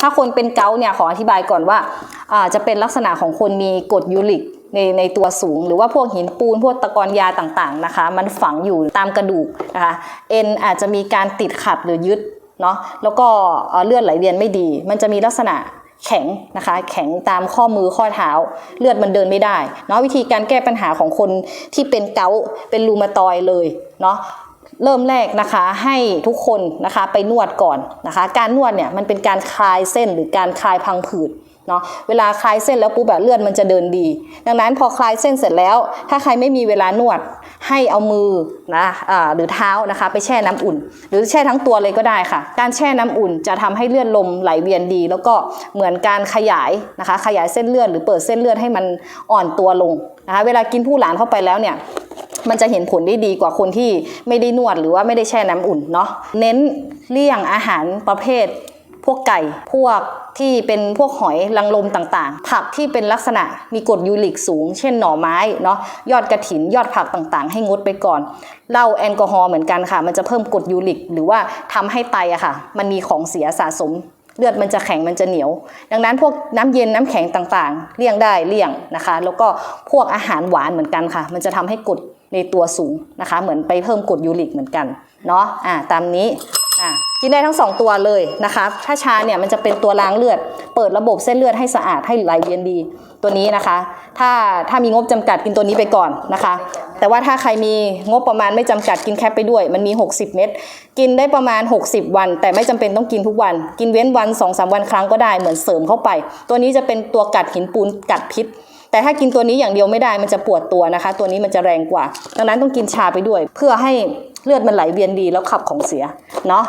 ถ้าคนเป็นเกาเนี่ยขออธิบายก่อนว่าอาจะเป็นลักษณะของคนมีกรดยูริกในในตัวสูง หรือว่าพวกหินปูนพวกตะกอนยาต่างๆนะคะ มันฝังอยู่ตามกระดูกนะคะเอ็นอาจจะมีการติดขัดหรือยึดเนาะแล้วก็เลือดไหลเวียนไม่ดี มันจะมีลักษณะแข็งนะคะแข็งตามข้อมือข้อเท้า เลือดมันเดินไม่ได้เนาะวิธีการแก้ปัญหาของคนที่เป็นเกาเป็นรูมาตอยเลยเนาะ เริ่มแรกนะคะให้ทุกคนนะคะไปนวดก่อนนะคะ การนวดเนี่ยมันเป็นการคลายเส้นหรือการคลายพังผืดเนาะเวลาคลายเส้นแล้วปุ๊บแบบเลือดมันจะเดินดี ดังนั้นพอคลายเส้นเสร็จแล้ว ถ้าใครไม่มีเวลานวดให้เอามือนะอ่าหรือเท้านะคะ ไปแช่น้ำอุ่น หรือแช่ทั้งตัวเลยก็ได้ค่ะ การแช่น้ำอุ่นจะทำให้เลือดลมไหลเวียนดี แล้วก็เหมือนการขยายนะคะ ขยายเส้นเลือดหรือเปิดเส้นเลือดให้มันอ่อนตัวลงนะคะ เวลากินผู้หลานเข้าไปแล้วเนี่ย มันจะเห็นผลได้ดีกว่าคนที่ไม่ได้นวดหรือว่าไม่ได้แช่น้ำอุ่นเนาะเน้นเลี่ยงอาหารประเภท พวกไก่พวกที่เป็นพวกหอยลังลมต่างๆ ผักที่เป็นลักษณะมีกรดยูริกสูง เช่นหน่อไม้เนาะยอดกระถินยอดผักต่างๆ ให้งดไปก่อนเหล้าแอลกอฮอล์เหมือนกันค่ะ มันจะเพิ่มกรดยูริก หรือว่าทำให้ไตอะค่ะ มันมีของเสียสะสม เลือดมันจะแข็งมันจะเหนียว ดังนั้นพวกน้ำเย็นน้ำแข็งต่างๆ เลี่ยงได้เลี่ยงนะคะ แล้วก็พวกอาหารหวานเหมือนกันค่ะ มันจะทำให้กรดในตัวสูงนะคะ เหมือนไปเพิ่มกรดยูริกเหมือนกันเนาะอ่าตามนี้อ่ากินได้ทั้งสองตัวเลยนะคะ ถ้าชาเนี่ยมันจะเป็นตัวล้างเลือด เปิดระบบเส้นเลือดให้สะอาดให้ไหลเวียนดีตัวนี้นะคะ ถ้าถ้ามีงบจำกัดกินตัวนี้ไปก่อนนะคะ แต่ว่าถ้าใครมีงบประมาณไม่จำกัดกินแคปไปด้วย มันมี 60 เม็ดกินได้ประมาณ 60 วัน แต่ไม่จำเป็นต้องกินทุกวัน กินเว้นวัน 2-3 วันครั้งก็ได้เหมือนเสริมเข้าไป ตัวนี้จะเป็นตัวกัดหินปูนกัดพิษแต่ถ้ากินตัวนี้อย่างเดียวไม่ได้มันจะปวดตัวนะคะ ตัวนี้มันจะแรงกว่า ดังนั้นต้องกินชาไปด้วย เพื่อให้เลือดมันไหลเวียนดีแล้วขับของเสียเนาะ